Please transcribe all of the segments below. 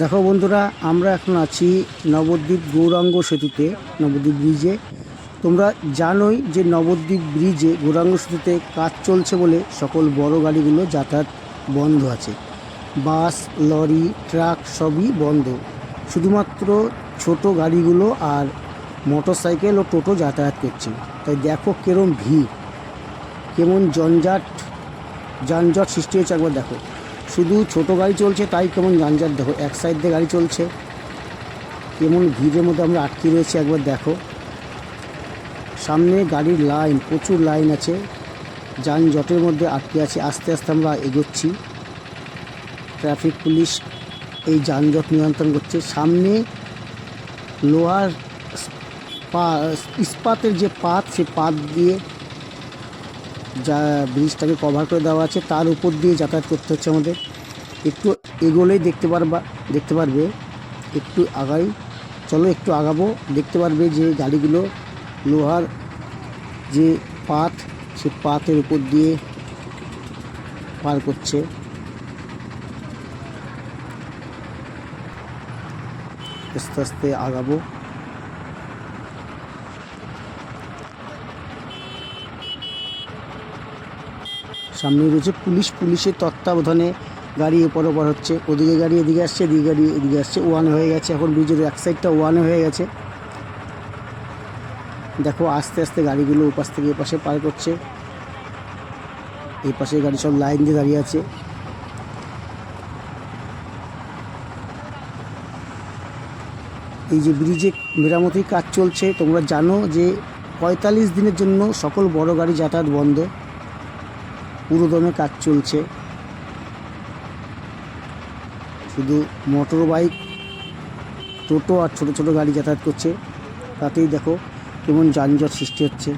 দেখো বন্ধুরা, আমরা এখন আছি নবদ্বীপ গৌরাঙ্গ সেতুতে, নবদ্বীপ ব্রিজে তোমরা জানোই যে নবদ্বীপ ব্রিজে গৌরাঙ্গ সেতুতে কাজ চলছে বলে সকল বড় গাড়িগুলো যাতায়াত বন্ধ আছে। বাস, লরি, ট্রাক সবই বন্ধ। শুধুমাত্র ছোট গাড়িগুলো আর মোটর সাইকেল ও টোটো যাতায়াত করছে। তাই দেখো কেরম ভিড়, কেমন জঞ্জাট, যানজট সৃষ্টি হয়েছে একবার দেখো। শুধু ছোট গাড়ি চলছে, তাই কেমন যানজট, দেখো, এক সাইড দিয়ে গাড়ি চলছে। কেমন ভিড়ের মধ্যে আমরা আটকে রয়েছি, একবার দেখো। সামনে গাড়ির লাইন প্রচুর লাইন আছে। যানজটের মধ্যে আটকে আছে, আস্তে আস্তে আমরা এগোচ্ছি। ট্রাফিক পুলিশ এই যানজট নিয়ন্ত্রণ করছে। সামনে লোহার পা- ইস্পাতের যে পাত, সে পাত দিয়ে যা ব্রিজটাকে কভার করে দেওয়া আছে, তার উপর দিয়ে যাতায়াত করতে হচ্ছে আমাদের। একটু এগোলেই দেখতে পারবা, দেখতে পারবে, একটু আগাই। চলো একটু আগাবো, দেখতে পারবে যে গাড়িগুলো, লোহার যে পাত সে পাতের উপর দিয়ে পার করছে। আস্তে আস্তে আগাবো। সামনে রয়েছে পুলিশ। পুলিশের তত্ত্বাবধানে গাড়ি এপর ওপর হচ্ছে। ওদিকে গাড়ি এদিকে আসছে, এদিকে গাড়ি এদিকে আসছে। ওয়ান হয়ে গেছে। এখন ব্রিজের এক সাইডটা ওয়ানে হয়ে গেছে। দেখো, আস্তে আস্তে গাড়িগুলো ওপাশ থেকে এপাশে পার করছে। এই পাশে গাড়ি সব লাইন দিয়ে দাঁড়িয়ে আছে। এই যে ব্রিজে মেরামতির কাজ চলছে, তোমরা জানো যে পঁয়তাল্লিশ দিনের জন্য সকল বড় গাড়ি যাতায়াত বন্ধ। পুরোদমে কাজ চলছে। শুধু মোটর বাইক টোটো আর ছোটো ছোটো গাড়ি যাতায়াত করছে। তাতেই দেখো কেমন যানজট সৃষ্টি হচ্ছে।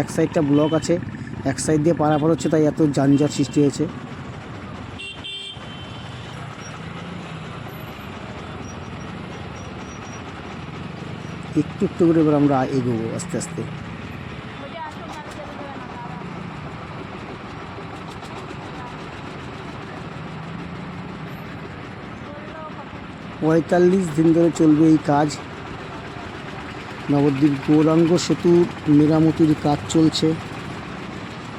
এক সাইডটা ব্লক আছে, এক সাইড দিয়ে পারাপার হচ্ছে, তাই এত যানজট সৃষ্টি হয়েছে। একটু একটু করে এবার আমরা এগোবো আস্তে আস্তে। পঁয়তাল্লিশ দিন ধরে চলবে এই কাজ। নবদ্বীপ গৌরাঙ্গ সেতুর মেরামতির কাজ চলছে।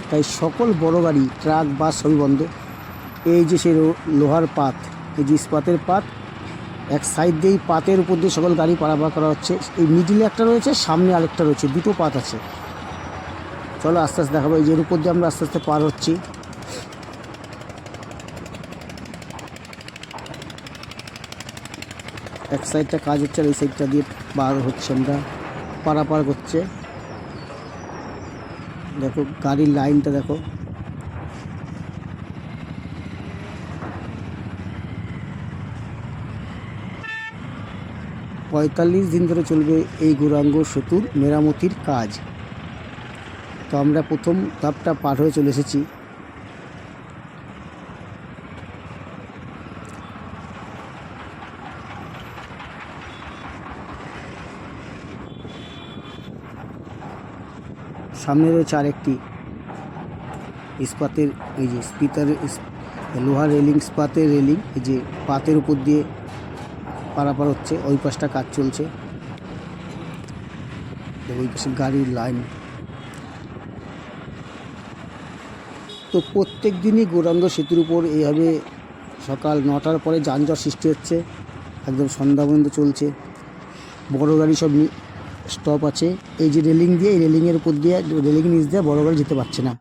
তাই সকল বড় গাড়ি, ট্রাক, বাস সবই বন্ধ। এই যে লো- লোহার পাত, এই যে ইস্পাতের পাত, এক সাইড দিয়েই পাতের উপর দিয়ে সকল গাড়ি পারাপার করা হচ্ছে। এই মিডিলে একটা রয়েছে, সামনে আরেকটা রয়েছে, দুটো পাত আছে। চলো আস্তে আস্তে দেখাবো, এই যে উপর দিয়ে আমরা আস্তে আস্তে পার হচ্ছি। এক সাইডটা কাজ হচ্ছে আর এই সাইডটা দিয়ে পার হচ্ছে আমরা। পারাপার করছে দেখো, গাড়ির লাইনটা দেখো। পঁয়তাল্লিশ দিন ধরে চলবে এই গৌরাঙ্গ সেতুর মেরামতির কাজ। তো আমরা প্রথম ধাপটা পার হয়ে চলে এসেছি। সামনে রয়েছে আরেকটি ইস্পাতের, এই যে স্পিতার লোহার রেলিং ইস্পাতের রেলিং, এই যে পাতের উপর দিয়ে পারাপার হচ্ছে, ওই পাশটা কাজ চলছে। ওই পাশে গাড়ির লাইন। তো প্রত্যেক দিনই গৌরাঙ্গ সেতুর উপর এইভাবে সকাল নটার পরে যানজট সৃষ্টি হচ্ছে। একদম সন্ধ্যা পর্যন্ত চলছে। বড় গাড়ি সব স্টপ আছে। এই যে রেলিং দিয়ে, এই রেলিংয়ের উপর দিয়ে রেলিং নিচ দিয়ে বড় গাড়ি যেতে পারছে না।